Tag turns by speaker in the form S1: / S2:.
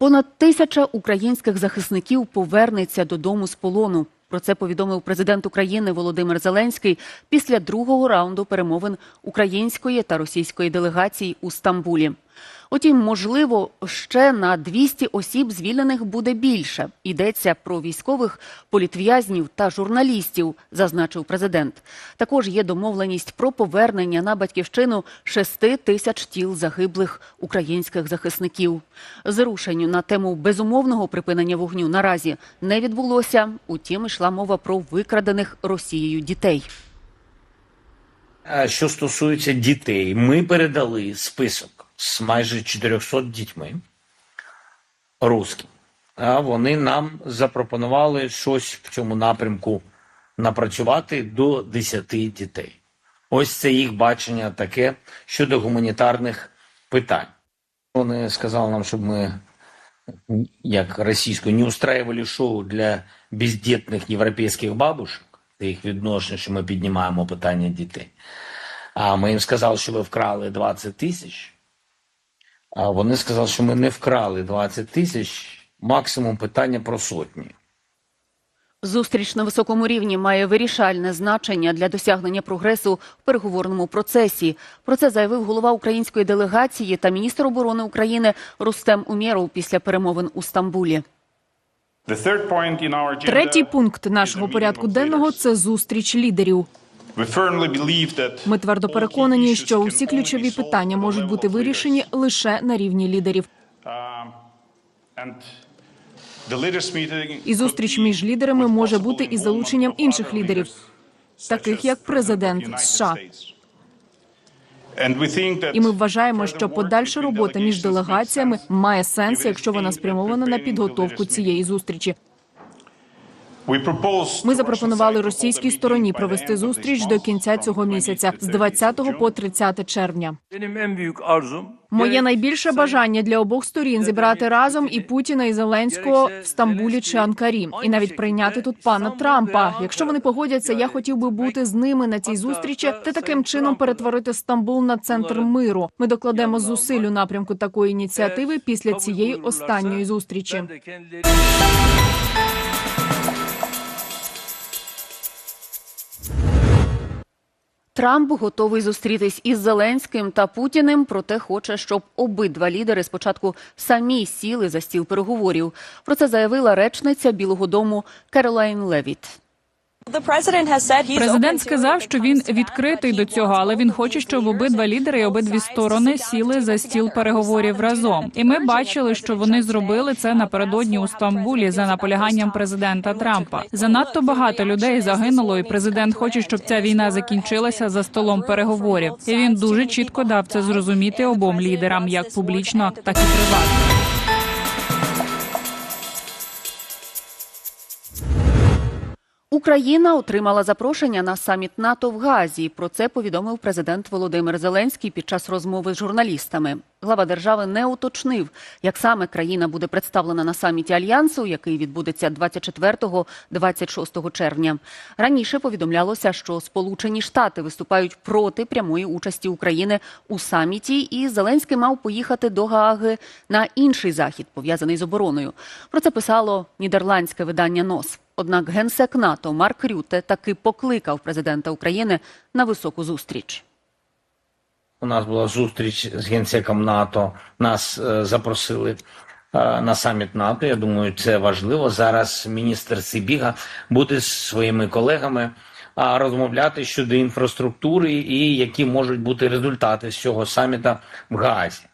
S1: Понад тисяча українських захисників повернеться додому з полону. Про це повідомив президент України Володимир Зеленський після другого раунду перемовин української та російської делегацій у Стамбулі. Утім, можливо, ще на 200 осіб звільнених буде більше. Йдеться про військових, політв'язнів та журналістів, зазначив президент. Також є домовленість про повернення на батьківщину 6 тисяч тіл загиблих українських захисників. Зрушень на тему безумовного припинення вогню наразі не відбулося. Утім, йшла мова про викрадених Росією дітей.
S2: Що стосується дітей, ми передали список з майже 400 дітьми русським. А вони нам запропонували щось в цьому напрямку напрацювати до 10 дітей. Ось це їх бачення таке щодо гуманітарних питань. Вони сказали нам, щоб ми, як російською, не устраивали шоу для бездітних європейських бабушек, це їх відношення, що ми піднімаємо питання дітей. А ми їм сказали, що ви вкрали 20 тисяч. А вони сказали, що ми не вкрали 20 тисяч, максимум питання про сотні.
S1: Зустріч на високому рівні має вирішальне значення для досягнення прогресу в переговорному процесі. Про це заявив голова української делегації та міністр оборони України Рустем Умєров після перемовин у Стамбулі.
S3: Третій пункт нашого порядку денного це зустріч лідерів. Ми твердо переконані, що усі ключові питання можуть бути вирішені лише на рівні лідерів. І зустріч між лідерами може бути із залученням інших лідерів, таких як президент США. І ми вважаємо, що подальша робота між делегаціями має сенс, якщо вона спрямована на підготовку цієї зустрічі. Ми запропонували російській стороні провести зустріч до кінця цього місяця з 20 по 30 червня. Моє найбільше бажання для обох сторін зібрати разом і Путіна і Зеленського в Стамбулі чи Анкарі, і навіть прийняти тут пана Трампа. Якщо вони погодяться, я хотів би бути з ними на цій зустрічі та таким чином перетворити Стамбул на центр миру. Ми докладемо зусиль у напрямку такої ініціативи після цієї останньої зустрічі.
S1: Трамп готовий зустрітись із Зеленським та Путіним, проте хоче, щоб обидва лідери спочатку самі сіли за стіл переговорів. Про це заявила речниця Білого Дому Керолайн Левіт.
S4: Президент сказав, що він відкритий до цього, але він хоче, щоб обидва лідери і обидві сторони сіли за стіл переговорів разом. І ми бачили, що вони зробили це напередодні у Стамбулі за наполяганням президента Трампа. Занадто багато людей загинуло, і президент хоче, щоб ця війна закінчилася за столом переговорів. І він дуже чітко дав це зрозуміти обом лідерам, як публічно, так і приватно.
S1: Україна отримала запрошення на саміт НАТО в Газі. Про це повідомив президент Володимир Зеленський під час розмови з журналістами. Глава держави не уточнив, як саме країна буде представлена на саміті альянсу, який відбудеться 24-26 червня. Раніше повідомлялося, що Сполучені Штати виступають проти прямої участі України у саміті, і Зеленський мав поїхати до Гааги на інший захід, пов'язаний з обороною. Про це писало нідерландське видання НОС. Однак генсек НАТО Марк Рюте таки покликав президента України на високу зустріч.
S2: У нас була зустріч з генсеком НАТО. Нас е, запросили е, на саміт НАТО. Я думаю, це важливо. Зараз міністр Сибіга буде з своїми колегами а, розмовляти щодо інфраструктури і які можуть бути результати з цього саміта в Гаазі.